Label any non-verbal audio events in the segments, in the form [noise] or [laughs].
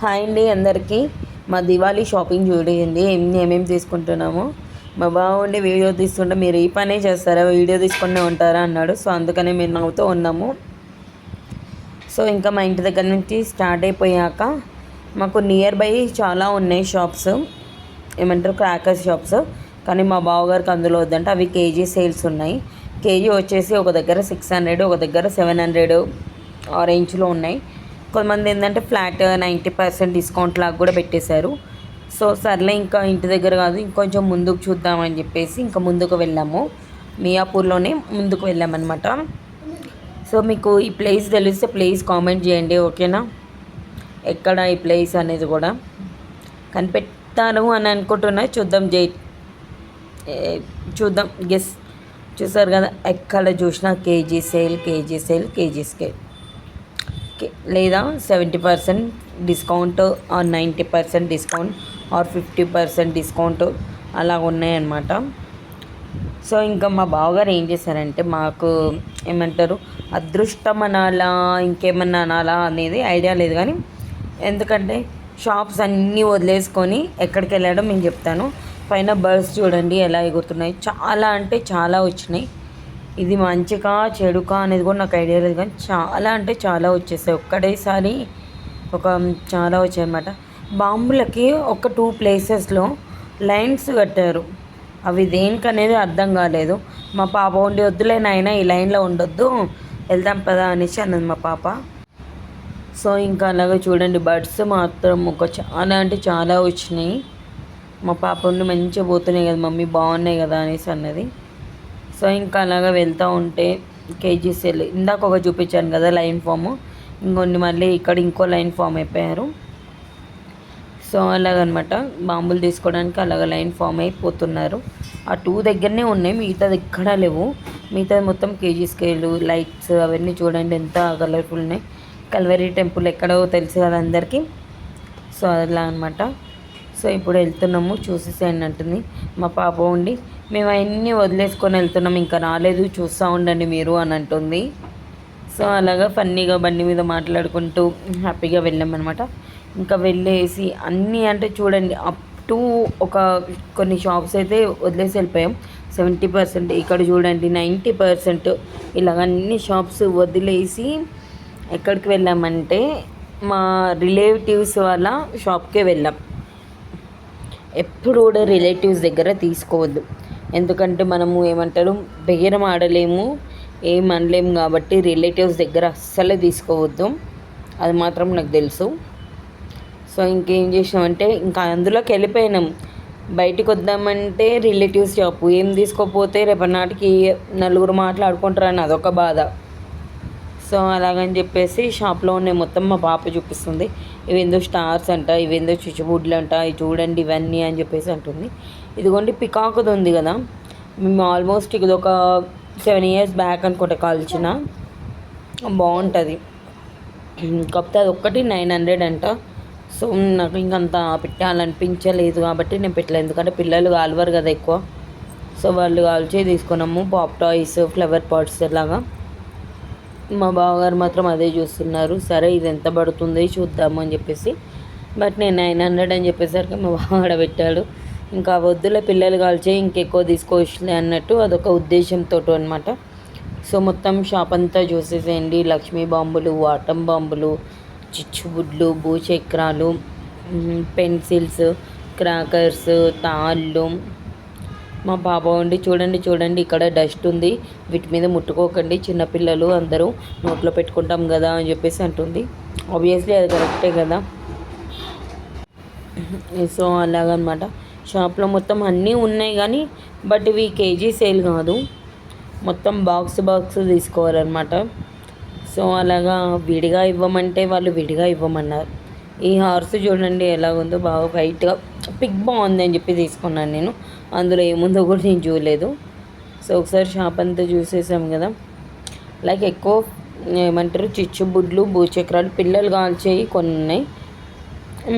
Hi అండి అందరికీ. మా దివాళీ షాపింగ్ చూడండి ఏం ఏమేమి తీసుకుంటున్నాము? మా బాగుండి వీడియో తీసుకుంటే మీరు ఈ పనే చేస్తారా? వీడియో తీసుకునే ఉంటారా? అన్నాడు. సో అందుకనే మేము నవ్వుతూ ఉన్నాము. సో ఇంకా మా ఇంటి దగ్గర నుంచి స్టార్ట్ అయిపోయాక మాకు నియర్ బై చాలా ఉన్నాయి షాప్స్. ఏమంటారు? Crackers shops. కానీ మా బావగారికి అందులో వద్దంటే అవి కేజీ సేల్స్ ఉన్నాయి. కేజీ వచ్చేసి ఒక దగ్గర సిక్స్ హండ్రెడ్ ఒక దగ్గర సెవెన్ హండ్రెడ్ ఆ రేంజ్లో ఉన్నాయి. కొంతమంది ఏంటంటే ఫ్లాట్ నైంటీ పర్సెంట్ డిస్కౌంట్ లాగా కూడా పెట్టేశారు. సో సర్లే ఇంకా ఇంటి దగ్గర కాదు ఇంకొంచెం ముందుకు చూద్దామని చెప్పేసి ఇంకా ముందుకు వెళ్ళాము. మియాపూర్లోనే ముందుకు వెళ్ళామన్నమాట. సో మీకు ఈ ప్లేస్ తెలిస్తే ప్లీజ్ కామెంట్ చేయండి ఓకేనా? ఎక్కడ ఈ ప్లేస్ అనేది కూడా. కనిపెట్టారు అని అనుకుంటున్నా చూద్దాం జై చూద్దాం గెస్ చూసారు కదా ఎక్కడ చూసినా KG sale KG sale KG sale. లేదా seventy percent discount or ninety percent discount or fifty percent discount అలా ఉన్నాయన్నమాట. సో ఇంకా మా బావగారు ఏం చేశారంటే మాకు ఏమంటారు అదృష్టం అనాలా ఇంకేమన్నా అనాలా అనేది ఐడియా లేదు కానీ ఎందుకంటే షాప్స్ అన్నీ వదిలేసుకొని ఎక్కడికి వెళ్ళాడో మేము చెప్తాను. పైన బర్డ్స్ చూడండి ఎలా ఎగురుతున్నాయి. చాలా అంటే చాలా వచ్చినాయి. ఇది మంచికా చెడుకా అనేది కూడా నాకు ఐడియా లేదు కానీ చాలా అంటే చాలా వచ్చేసాయి. ఒక్కటేసారి ఒక చాలా వచ్చాయి అన్నమాట బాంబులకి ఒక టూ ప్లేసెస్లో లైన్స్ కట్టారు. అవి దేనికనేది అర్థం కాలేదు. మా పాప ఉండి వద్దులే నాయన ఈ లైన్లో ఉండొద్దు వెళ్దాం పదా అనేసి అన్నది మా పాప. సో ఇంకా అలాగే చూడండి బర్డ్స్ మాత్రం ఒక చాలా అంటే చాలా వచ్చినాయి. మా పాప ఉండి మంచిగా పోతున్నాయి కదా మమ్మీ బాగున్నాయి కదా అనేసి అన్నది. సో ఇంకా అలాగా వెళ్తూ ఉంటే కేజీస్ వెళ్ళి ఇందాక ఒక చూపించాను కదా లైన్ ఫామ్. ఇంకొన్ని మళ్ళీ ఇక్కడ ఇంకో లైన్ ఫామ్ అయిపోయారు. సో అలాగనమాట బాంబులు తీసుకోవడానికి అలాగ లైన్ ఫామ్ అయిపోతున్నారు. ఆ టూ దగ్గరనే ఉన్నాయి మిగతాది ఎక్కడా లేవు. మిగతాది మొత్తం కేజీ స్కేలు లైట్స్ అవన్నీ చూడండి ఎంత కలర్ఫుల్ ఉన్నాయి. కల్వరీ టెంపుల్ ఎక్కడో తెలుసు కదా అందరికీ. సో అలా అనమాట సో ఇప్పుడు వెళ్తున్నాము చూసేసేయండి అంటుంది మా పాప ఉండి మేము అవన్నీ వదిలేసుకొని వెళ్తున్నాం ఇంకా రాలేదు చూస్తూ ఉండండి మీరు అని అంటుంది. సో అలాగా ఫన్నీగా బండి మీద మాట్లాడుకుంటూ హ్యాపీగా వెళ్ళామన్నమాట ఇంకా వెళ్ళేసి అన్నీ అంటే చూడండి అప్ టు ఒక కొన్ని షాప్స్ అయితే వదిలేసి వెళ్ళిపోయాం. సెవెంటీ పర్సెంట్ ఇక్కడ చూడండి నైంటీ పర్సెంట్ ఇలాగ అన్ని షాప్స్ వదిలేసి ఎక్కడికి వెళ్ళామంటే మా రిలేటివ్స్ వాళ్ళ షాప్కే వెళ్ళాం. ఎప్పుడు కూడా రిలేటివ్స్ దగ్గర తీసుకోవద్దు. ఎందుకంటే మనము ఏమంటారు బేరం ఆడలేము ఏం అనలేము కాబట్టి రిలేటివ్స్ దగ్గర అస్సలే తీసుకోవద్దు. అది మాత్రం నాకు తెలుసు. సో ఇంకేం చేసామంటే ఇంకా అందులోకి వెళ్ళిపోయినాం. బయటికి వద్దామంటే రిలేటివ్స్ షాపు ఏం తీసుకోకపోతే రేపటి నాటికి నలుగురు మాట్లాడుకుంటారని అదొక బాధ. సో అలాగని చెప్పేసి షాప్లో ఉన్న మొత్తం మా పాప చూపిస్తుంది. ఇవేందో స్టార్స్ అంట ఇవేందో చిచ్చుబుడ్లు అంట ఇవి చూడండి ఇవన్నీ అని చెప్పేసి అంటుంది. ఇదిగోండి పికాకుది ఉంది కదా. మేము ఆల్మోస్ట్ ఇది ఒక సెవెన్ ఇయర్స్ బ్యాక్ అనుకుంటా కాల్చిన. బాగుంటుంది. కాకపోతే అది ఒక్కటి నైన్ హండ్రెడ్ అంట. సో నాకు ఇంకంత పెట్టాలనిపించలేదు కాబట్టి నేను పెట్టలేదు. ఎందుకంటే పిల్లలు కాలువరు కదా ఎక్కువ. సో వాళ్ళు కాల్చే తీసుకున్నాము పాప్ టాయ్స్ ఫ్లవర్ పాట్స్ ఇలాగా మా బావగారు మాత్రం అదే చూస్తున్నారు. సరే ఇది ఎంత పడుతుంది చూద్దాము అని చెప్పేసి. బట్ నేను నైన్ హండ్రెడ్ అని చెప్పేసరికి మా బావ పెట్టాడు ఇంకా వద్దులే పిల్లలు కాల్చే ఇంకెక్కువ తీసుకోవచ్చులే అన్నట్టు అదొక ఉద్దేశంతో అనమాట సో మొత్తం షాప్ అంతా చూసేసేయండి. లక్ష్మీ బాంబులు వాటం బాంబులు చిచ్చుబుడ్లు భూచక్రాలు పెన్సిల్స్ క్రాకర్స్ తాళ్ళు మా పాప ఉండి చూడండి చూడండి ఇక్కడ డస్ట్ ఉంది. వీటి మీద ముట్టుకోకండి చిన్నపిల్లలు అందరూ నోట్లో పెట్టుకుంటాం కదా అని చెప్పేసి అంటుంది. ఆబ్వియస్లీ అది కరెక్టే కదా. సో అలాగనమాట. షాప్లో మొత్తం అన్నీ ఉన్నాయి కానీ బట్ ఇవి కేజీ సేల్ కాదు. మొత్తం బాక్స్ బాక్స్ తీసుకోవాలన్నమాట. సో అలాగా విడిగా ఇవ్వమంటే వాళ్ళు విడిగా ఇవ్వమన్నారు. ఈ హార్స్ చూడండి ఎలా ఉందో బాగా వైట్గా పిక్ బాగుంది అని చెప్పి తీసుకున్నాను నేను. అందులో ఏముందో కూడా నేను చూడలేదు. సో ఒకసారి షాప్ అంతా చూసేసాం కదా. లైక్ ఎక్కువ ఏమంటారు చిచ్చుబుడ్లు భూచక్రాలు పిల్లలు కాల్చేవి కొన్ని ఉన్నాయి.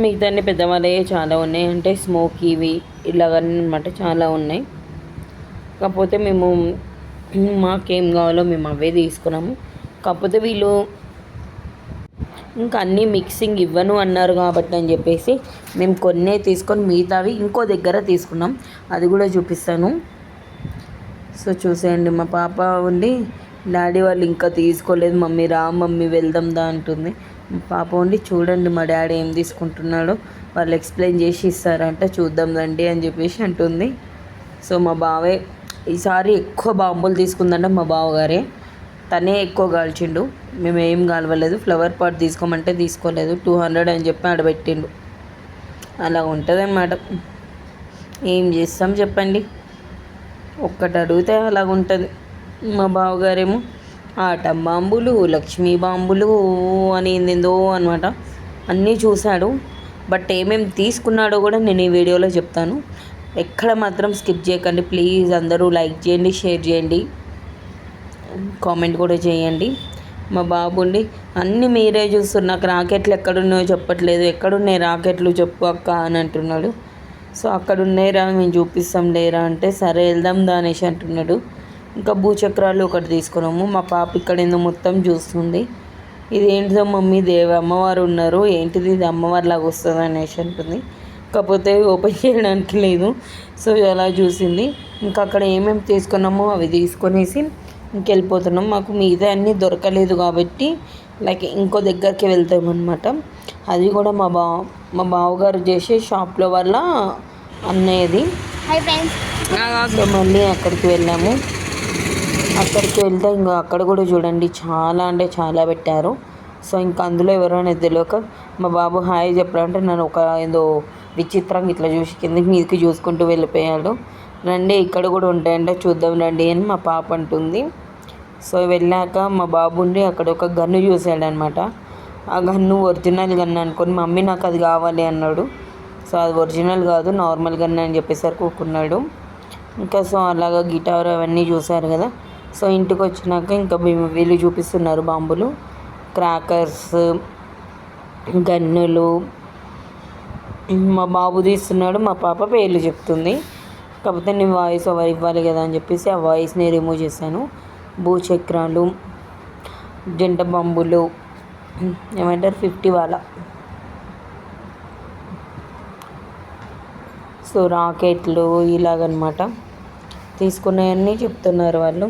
మిగతాన్ని పెద్దవాళ్ళే చాలా ఉన్నాయి. అంటే స్మోకీవి ఇలాగన్నమాట చాలా ఉన్నాయి. కాకపోతే మేము మాకేం కావాలో మేము అవే తీసుకున్నాము. కాకపోతే వీళ్ళు ఇంకా అన్నీ మిక్సింగ్ ఇవ్వను అన్నారు కాబట్టి అని చెప్పేసి మేము కొన్నే తీసుకొని మిగతావి ఇంకో దగ్గర తీసుకున్నాం. అది కూడా చూపిస్తాను. సో చూసేయండి మా పాప ఉండి డాడీ వాళ్ళు ఇంకా తీసుకోలేదు. మమ్మీ రా మమ్మీ వెళ్దాం దా అంటుంది. పాప ఉండి చూడండి మా డాడీ ఏం తీసుకుంటున్నాడో. వాళ్ళు ఎక్స్ప్లెయిన్ చేసి ఇస్తారంట చూద్దాం రండి అని చెప్పేసి అంటుంది. సో మా బావే ఈసారి ఎక్కువ బాంబులు తీసుకుందంటే మా బావగారే. తనే ఎక్కువ కాల్చిండు. మేము ఏం కాలవలేదు. ఫ్లవర్ పాట్ తీసుకోమంటే తీసుకోలేదు. టూ హండ్రెడ్ అని చెప్పి ఆడబెట్టిండు అలా ఉంటుంది అన్నమాట ఏం చేస్తాం చెప్పండి. ఒక్కటి అడిగితే అలాగ ఉంటుంది మా బావగారేమో ఆటం బాంబులు లక్ష్మీ బాంబులు అని ఏందేందో అనమాట అన్నీ చూశాడు. బట్ ఏమేమి తీసుకున్నాడో కూడా నేను ఈ వీడియోలో చెప్తాను. ఎక్కడ మాత్రం స్కిప్ చేయకండి. ప్లీజ్ అందరూ లైక్ చేయండి షేర్ చేయండి. కామెంట్ కూడా చేయండి. మా బాబుండి అన్నీ మీరే చూస్తున్నారు. నాకు రాకెట్లు ఎక్కడున్నాయో చెప్పట్లేదు. ఎక్కడున్నాయి రాకెట్లు చెప్పు అక్క అని అంటున్నాడు. సో అక్కడ ఉన్నాయిరా మేము చూపిస్తాం లేరా అంటే సరే వెళ్దాం దా అనేసి అంటున్నాడు. ఇంకా భూచక్రాలు ఒకటి తీసుకున్నాము. మా పాప ఇక్కడ ఏందో మొత్తం చూస్తుంది. ఇది ఏంటిదో మమ్మీ దేవి అమ్మవారు ఉన్నారు. ఏంటిది? ఇది అమ్మవారి లాగా వస్తుంది అనేసి అంటుంది. కాకపోతే ఓపెన్ చేయడానికి లేదు. సో అలా చూసింది. ఇంకా అక్కడ ఏమేమి తీసుకున్నామో అవి తీసుకొనేసి ఇంకెళ్ళిపోతున్నాం. మాకు మిగతా అన్నీ దొరకలేదు కాబట్టి లైక్ ఇంకో దగ్గరికి వెళ్తామన్నమాట అది కూడా మా బా మా బావగారు చేసే షాప్లో వల్ల అన్నయ్యది. సో మళ్ళీ అక్కడికి వెళ్ళాము. అక్కడికి వెళ్తే ఇంకా అక్కడ కూడా చూడండి చాలా అంటే చాలా పెట్టారు. సో ఇంకా అందులో ఎవరైనా తెలియక మా బాబు హాయ్ చెప్పాలంటే నన్ను ఒక ఏదో విచిత్రంగా ఇట్లా చూసి కిందకి మీదకి చూసుకుంటూ వెళ్ళిపోయాడు. రండి ఇక్కడ కూడా ఉంటాయంటే చూద్దాం రండి అని మా పాప అంటుంది. సో వెళ్ళాక మా బాబు ఉండి అక్కడ ఒక గన్ను చూసాడనమాట ఆ గన్ను ఒరిజినల్ గన్ అనుకొని మమ్మీ నాకు అది కావాలి అన్నాడు. సో అది ఒరిజినల్ కాదు నార్మల్ గన్ అని చెప్పేసరికి కూకున్నాడు ఇంకా సో అలాగా గిటార్ అవన్నీ చూశారు కదా. సో ఇంటికి వచ్చినాక ఇంకా మేము వీళ్ళు చూపిస్తున్నారు బాంబులు. క్రాకర్స్ గన్నులు. మా బాబు తీస్తున్నాడు మా పాప పేర్లు చెప్తుంది. కాకపోతే నేను వాయిస్ ఓవర్ ఇవ్వాలి కదా అని చెప్పేసి ఆ వాయిస్ని రిమూవ్ చేశాను. భూచక్రాలు జంట బాంబులు ఏమంటారు ఫిఫ్టీ వాళ్ళ సో రాకెట్లు ఇలాగనమాట. తీసుకున్నాయని చెప్తున్నారు వాళ్ళు.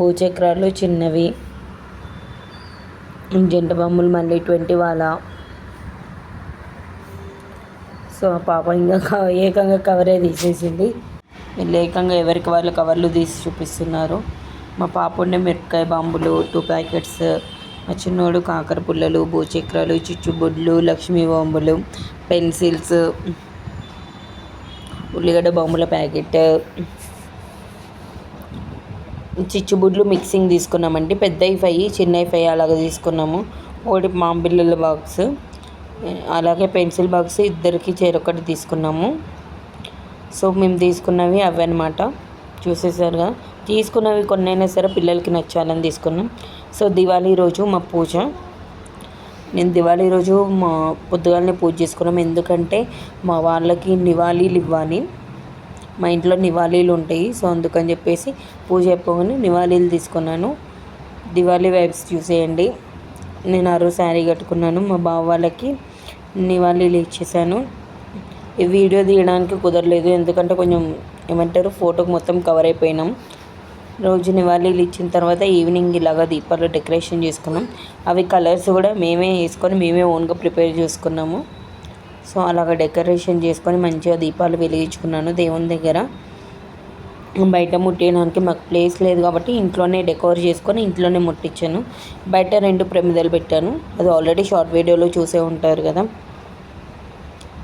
భూచక్రాలు చిన్నవి. జంట బొమ్మలు మళ్ళీ ట్వంటీ వాళ్ళ సో పాప ఇంకా ఏకంగా కవరే తీసేసింది. వీళ్ళు ఏకంగా ఎవరికి వాళ్ళు కవర్లు తీసి చూపిస్తున్నారు. మా పాప ఉండే మిరపకాయ బాంబులు టూ ప్యాకెట్స్ మా చిన్నోడు కాకర పుల్లలు భూచక్రాలు చిచ్చుబుడ్లు లక్ష్మీ బాంబులు పెన్సిల్స్ ఉల్లిగడ్డ బాంబుల ప్యాకెట్ చిచ్చుబుడ్లు మిక్సింగ్ తీసుకున్నామండి. పెద్ద ఫై చిన్న ఫై అలాగ తీసుకున్నాము. ఒకటి మాంబిల్లల బాక్స్ అలాగే పెన్సిల్ బాక్స్ ఇద్దరికి చేరొకటి తీసుకున్నాము. సో మేము తీసుకున్నవి అవి అనమాట చూసేసారుగా తీసుకున్నవి కొన్ని అయినా సరే పిల్లలకి నచ్చాలని తీసుకున్నాం. సో దివాళీ రోజు మా పూజ. నేను దివాళీ రోజు మా పొద్దుగాలనే పూజ చేసుకున్నాం. ఎందుకంటే మా వాళ్ళకి నివాళీలు ఇవ్వాలి. మా ఇంట్లో నివాళీలు ఉంటాయి. సో అందుకని చెప్పేసి పూజ అయిపోగానే నివాళీలు తీసుకున్నాను. దివాళీ వైబ్స్ చూసేయండి. నేను ఆ రోజు శారీ కట్టుకున్నాను. మా బావ వాళ్ళకి నివాళీలు ఇచ్చేసాను ఈ వీడియో తీయడానికి కుదరలేదు. ఎందుకంటే కొంచెం ఏమంటారు ఫోటోకి మొత్తం కవర్ అయిపోయినాం. రోజు నివాళీలు ఇచ్చిన తర్వాత ఈవినింగ్ ఇలాగా దీపాలు డెకరేషన్ చేసుకున్నాం. అవి కలర్స్ కూడా మేమే వేసుకొని మేమే ఓన్గా ప్రిపేర్ చేసుకున్నాము. సో అలాగ డెకరేషన్ చేసుకొని మంచిగా దీపాలు వెలిగించుకున్నాను దేవుని దగ్గర. బయట ముట్టేయడానికి మాకు ప్లేస్ లేదు కాబట్టి ఇంట్లోనే డెకోర్ చేసుకొని ఇంట్లోనే ముట్టించాను. బయట రెండు ప్రమిదలు పెట్టాను. అది ఆల్రెడీ షార్ట్ వీడియోలో చూసే ఉంటారు కదా.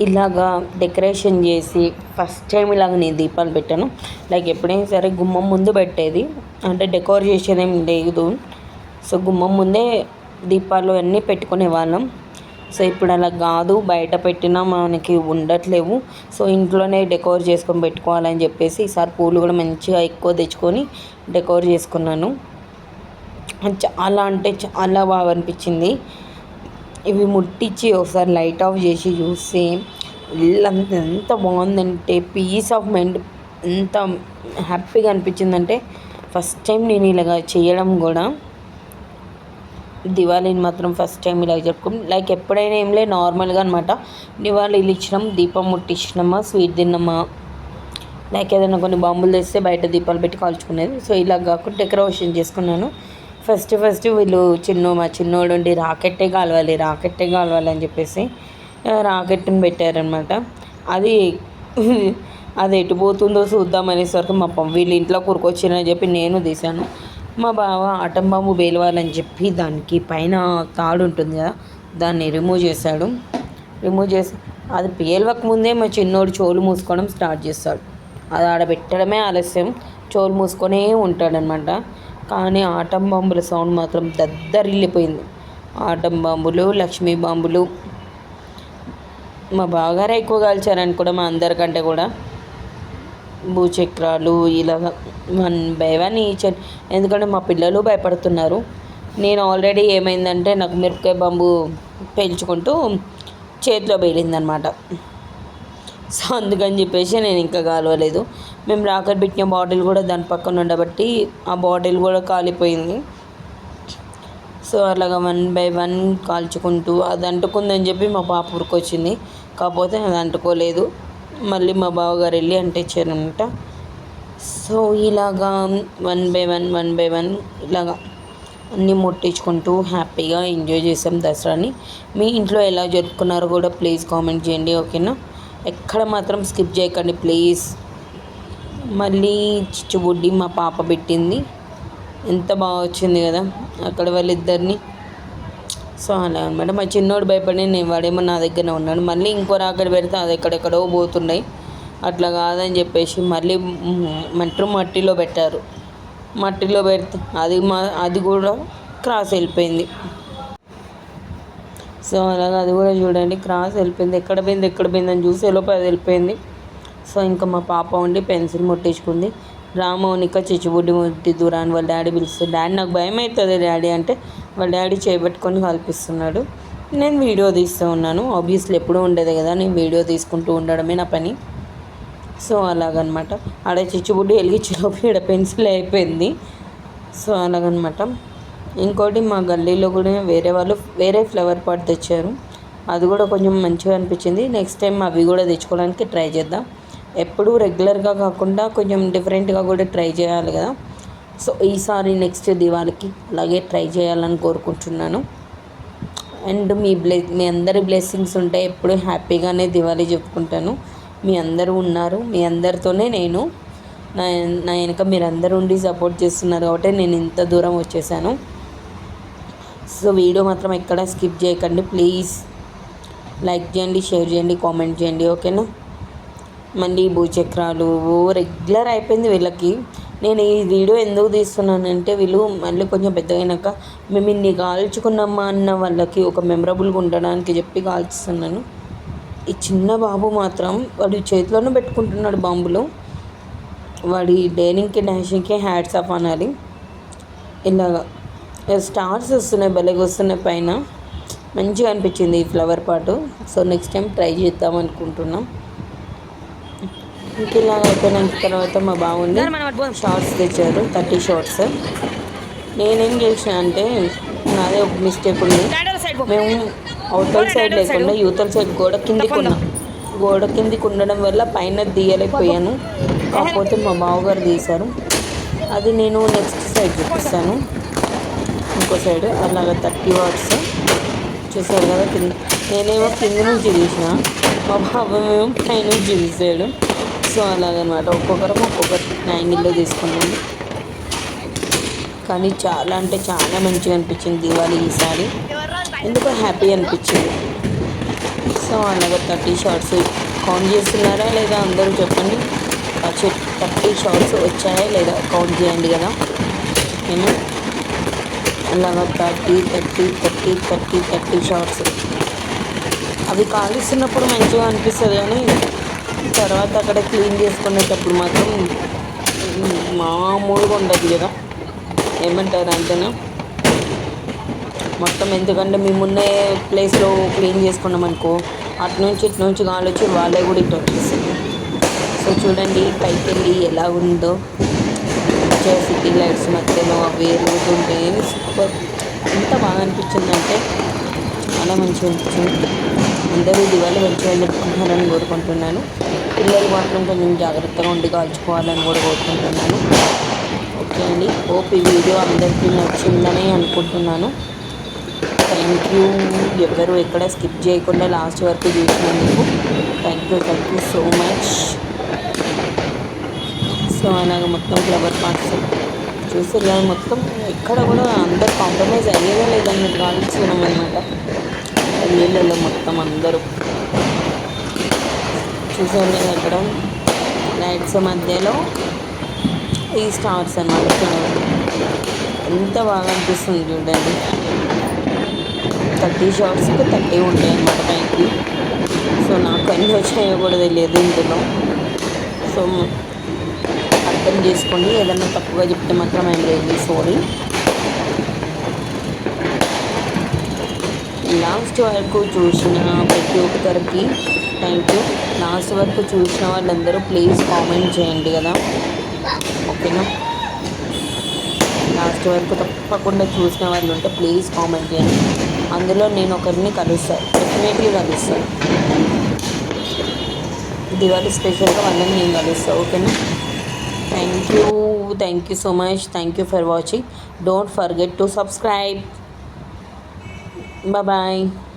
ఇలాగా డెకరేషన్ చేసి ఫస్ట్ టైం ఇలాగ నేను దీపాలు పెట్టాను. లైక్ ఎప్పుడైనా సరే గుమ్మం ముందు పెట్టేది. అంటే డెకోర్ చేసేది ఏం లేదు. సో గుమ్మం ముందే దీపాలు అన్నీ పెట్టుకునే వాళ్ళం. సో ఇప్పుడు అలా కాదు. బయట పెట్టినా మనకి ఉండట్లేవు. సో ఇంట్లోనే డెకోర్ చేసుకొని పెట్టుకోవాలని చెప్పేసి ఈసారి పూలు కూడా మంచిగా ఎక్కువ తెచ్చుకొని డెకోర్ చేసుకున్నాను. చాలా అంటే చాలా బాగా అనిపించింది. ఇవి ముట్టించి ఒకసారి లైట్ ఆఫ్ చేసి చూస్తే ఇల్లంతా ఎంత బాగుందంటే పీస్ ఆఫ్ మైండ్ ఎంత హ్యాపీగా అనిపించిందంటే ఫస్ట్ టైం నేను ఇలాగ చేయడం కూడా. దివాళీని మాత్రం ఫస్ట్ టైం ఇలా జరుపుకోం లైక్ ఎప్పుడైనా ఏం లే నార్మల్గా అనమాట దివాళీలు ఇచ్చినాం దీపం ముట్టించినామా స్వీట్ తిన్నామా? లైక్ ఏదైనా కొన్ని బాంబులు తెస్తే బయట దీపాలు పెట్టి కాల్చుకునేది. సో ఇలా కాకుండా డెకరేషన్ చేసుకున్నాను. ఫస్ట్ ఫస్ట్ వీళ్ళు చిన్న మా చిన్నోడు ఉండి రాకెట్టే కాలవాలి రాకెట్టే కాలవాలి అని చెప్పేసి రాకెట్ని పెట్టారనమాట అది [laughs] అది ఎటు పోతుందో చూద్దామనేసి మా వీళ్ళు ఇంట్లో కూరుకొచ్చిరని చెప్పి నేను తీశాను. మా బావ ఆటం బాంబు పేలవాలని చెప్పి దానికి పైన తాడు ఉంటుంది కదా దాన్ని రిమూవ్ చేశాడు. రిమూవ్ చేసి అది పేలవక ముందే మా చిన్నోడు చోలు మూసుకోవడం స్టార్ట్ చేస్తాడు. అది ఆడ పెట్టడమే ఆలస్యం చోలు మూసుకొనే ఉంటాడనమాట కానీ ఆటం బాంబుల సౌండ్ మాత్రం దద్దరిల్లిపోయింది. ఆటం బాంబులు లక్ష్మీ బాంబులు. మా బాగారే ఎక్కువ కాల్చారని కూడా మా అందరికంటే కూడా. భూచక్రాలు ఇలా వన్ బై వన్ ఈచ్ ఎందుకంటే మా పిల్లలు భయపడుతున్నారు. నేను ఆల్రెడీ ఏమైందంటే నాకు మిరపకాయ బాంబు పేల్చుకుంటూ చేతిలో పేలిందనమాట. సో అందుకని చెప్పేసి నేను ఇంకా కాలవలేదు. మేము రాకెట్ పెట్టిన బాటిల్ కూడా దాని పక్కన ఉండబట్టి ఆ బాటిల్ కూడా కాలిపోయింది. సో అలాగా వన్ బై వన్ కాల్చుకుంటూ అది అంటుకుందని చెప్పి మా పాప ఊరికొచ్చింది. కాకపోతే అది అంటుకోలేదు. మళ్ళీ మా బావగారు వెళ్ళి అంటించారనమాట సో ఇలాగా one by one one by one ఇలాగా అన్నీ ముట్టించుకుంటూ హ్యాపీగా ఎంజాయ్ చేసాం దసరాని. మీ ఇంట్లో ఎలా జరుపుకున్నారో కూడా ప్లీజ్ కామెంట్ చేయండి ఓకేనా? ఎక్కడ మాత్రం స్కిప్ చేయకండి ప్లీజ్. మళ్ళీ చిచ్చుబుడ్డి మా పాప పెట్టింది. ఎంత బాగా వచ్చింది కదా అక్కడ వాళ్ళిద్దరిని. సో అలా అనమాట. మా చిన్నోడు భయపడి నేను వాడేమో నా దగ్గరనే ఉన్నాడు. మళ్ళీ ఇంకో రాకడ పెడితే అది ఎక్కడెక్కడో పోతున్నాయి. అట్లా కాదని చెప్పేసి మళ్ళీ మట్టి మట్టిలో పెట్టారు. మట్టిలో పెడితే అది మా అది కూడా క్రాస్ వెళ్ళిపోయింది. సో అలాగా అది కూడా చూడండి. క్రాస్ వెళ్ళిపోయింది. ఎక్కడ పోయింది? ఎక్కడ పోయింది? అని చూసి లోపల అది వెళ్ళిపోయింది. సో ఇంకా మా పాప ఉండి పెన్సిల్ ముట్టించుకుంది. రామౌనిక చిచ్చుబుడ్డి ముట్టి దూరాన్ని వాళ్ళ డాడీ పిలుస్తుంది. డాడీ నాకు భయం అవుతుంది డాడీ అంటే వాళ్ళ డాడీ చేపట్టుకొని కల్పిస్తున్నాడు. నేను వీడియో తీస్తూ ఉన్నాను. ఆబ్వియస్లీ ఎప్పుడూ ఉండేది కదా. నేను వీడియో తీసుకుంటూ ఉండడమే నా పని. సో అలాగనమాట. ఆడ చిచ్చుబుడ్డి వెలిగించేలోపు ఇక్కడ పెన్సిల్ అయిపోయింది. సో అలాగనమాట. ఇంకోటి మా గల్లీలో కూడా వేరే వాళ్ళు వేరే ఫ్లవర్ పాట్ తెచ్చారు. అది కూడా కొంచెం మంచిగా అనిపించింది. నెక్స్ట్ టైం అవి కూడా తెచ్చుకోవడానికి ట్రై చేద్దాం. ఎప్పుడూ రెగ్యులర్గా కాకుండా కొంచెం డిఫరెంట్గా కూడా ట్రై చేయాలి కదా. సో ఈసారి నెక్స్ట్ దివాళికి అలాగే ట్రై చేయాలని కోరుకుంటున్నాను. అండ్ మీ బ్లె మీ అందరి బ్లెస్సింగ్స్ ఉంటే ఎప్పుడు హ్యాపీగానే దివాళీ చెప్పుకుంటాను మీ అందరూ ఉన్నారు. మీ అందరితోనే నేను నా నా వెనక మీరందరూ ఉండి సపోర్ట్ చేస్తున్నారు కాబట్టి నేను ఇంత దూరం వచ్చేసాను. సో వీడియో మాత్రం ఎక్కడ స్కిప్ చేయకండి ప్లీజ్. లైక్ చేయండి షేర్ చేయండి కామెంట్ చేయండి ఓకేనా? మళ్ళీ భూచక్రాలు రెగ్యులర్ అయిపోయింది వీళ్ళకి. నేను ఈ వీడియో ఎందుకు తీస్తున్నానంటే వీళ్ళు మళ్ళీ కొంచెం పెద్దగా మేము ఇన్ని కాల్చుకున్నామా అన్న వాళ్ళకి ఒక మెమరబుల్గా ఉండడానికి చెప్పి కాల్చుతున్నాను. ఈ చిన్న బాబు మాత్రం వాడు చేతిలోనే పెట్టుకుంటున్నాడు బాంబులు. వాడి డేరింగ్కి డాషింగ్కి హ్యాట్స్ ఆఫ్ అనాలి. ఇలాగా. స్టార్స్ వస్తున్నాయి భలేగా వస్తున్నాయి పైన. మంచిగా అనిపించింది ఈ ఫ్లవర్ పాటు సో నెక్స్ట్ టైం ట్రై చేద్దాం అనుకుంటున్నాం. ఇంక ఇలా అయిపోయిన తర్వాత మా బాగుంది షార్ట్స్ తెచ్చారు థర్టీ షార్ట్స్ నేనేం చేసిన అంటే నాదే ఒక మిస్టేక్ ఉంది. మేము అవతల సైడ్ లేకుండా యువతల సైడ్ గోడ కిందికి ఉన్నాం గోడ కిందికి ఉండడం వల్ల పైన తీయలేకపోయాను. కాకపోతే మా బావగారు తీశారు. అది నేను నెక్స్ట్ సైడ్ చూపిస్తాను. ఇంకో సైడ్ అలాగ థర్టీ వాట్స్. చూసారు కదా కింద నేనేమో కింద నుంచి తీసిన. మా బాబా పై నుంచి తీసాడు. సో అలాగనమాట. ఒక్కొక్కరం ఒక్కొక్కరు యాంగిల్లో తీసుకున్నాము కానీ చాలా అంటే చాలా మంచిగా అనిపించింది దివాళీ ఈసారి. ఎందుకో హ్యాపీ అనిపించింది. సో అలాగే థర్టీ షార్ట్స్ కౌంట్ చేస్తున్నారా లేదా అందరూ చెప్పండి. థర్టీ షార్ట్స్ వచ్చాయా లేదా కౌంట్ చేయండి కదా. నేను అలాగా thirty thirty thirty thirty thirty shots. అవి కాలుస్తున్నప్పుడు మంచిగా అనిపిస్తుంది కానీ తర్వాత అక్కడ క్లీన్ చేసుకునేటప్పుడు మాత్రం మామూలుగా ఉండదు కదా. ఏమంటారు అంతేనా? మొత్తం ఎందుకంటే మేము ప్లేస్లో క్లీన్ చేసుకున్నాం అనుకో అటు నుంచి ఇటు నుంచి వచ్చి వాళ్ళే కూడా ఇటు వచ్చేసింది సో చూడండి పైకి వెళ్ళి ఎలా ఉందో. సిటీ లైట్స్ మధ్యలో అవి వెలుగుతుంటే సూపర్ ఎంత బాగా అనిపించిందంటే చాలా మంచిగా అనిపించింది. అందరూ దివాళీ మంచిగా జరుపుకుంటారని కోరుకుంటున్నాను. పిల్లలు మాత్రం కొంచెం జాగ్రత్తగా ఉండి కాల్చుకోవాలని కూడా కోరుకుంటున్నాను. ఓకే అండి. హోప్ ఈ వీడియో అందరికీ నచ్చిందని అనుకుంటున్నాను. థ్యాంక్ యూ ఎవరు ఎక్కడ స్కిప్ చేయకుండా లాస్ట్ వరకు చూసినందుకు thank you thank you so much so అలాగ మొత్తం ఫ్లవర్ పార్ట్స్ చూసారు కదా మొత్తం ఎక్కడ కూడా అందరు కాంప్రమైజ్ అయ్యేదే లేదన్నట్టు ఆలోచనం అనమాట నీళ్ళలో మొత్తం అందరూ. చూసారు కదా అక్కడ లైట్స్ మధ్యలో ఈ స్టార్స్ అనమాట ఎంత బాగా అనిపిస్తుంది చూడండి. థర్టీ షార్ట్స్కి థర్టీ ఉంటాయి అన్నమాట పైకి. సో నాకు అన్ని వచ్చినాయో కూడా తెలియదు ఇందులో. సో అర్థం చేసుకోండి. ఏదన్నా తప్పుగా చెప్తే మాత్రం ఐమ్ రియల్లీ సారీ. లాస్ట్ వరకు చూసిన ప్రతి ఒక్కరికి థ్యాంక్ యూ లాస్ట్ వరకు చూసిన వాళ్ళందరూ ప్లీజ్ కామెంట్ చేయండి కదా. ఓకేనా? లాస్ట్ వరకు తప్పకుండా చూసిన వాళ్ళు ఉంటే ప్లీజ్ కామెంట్ చేయండి. అందులో నేను ఒకరిని కలుస్తాను డెఫినెట్లీ కలుస్తాను దివాళీ స్పెషల్గా వాళ్ళని నేను కలుస్తాను ఓకేనా? thank you. Thank you so much. Thank you for watching. Don't forget to subscribe. Bye bye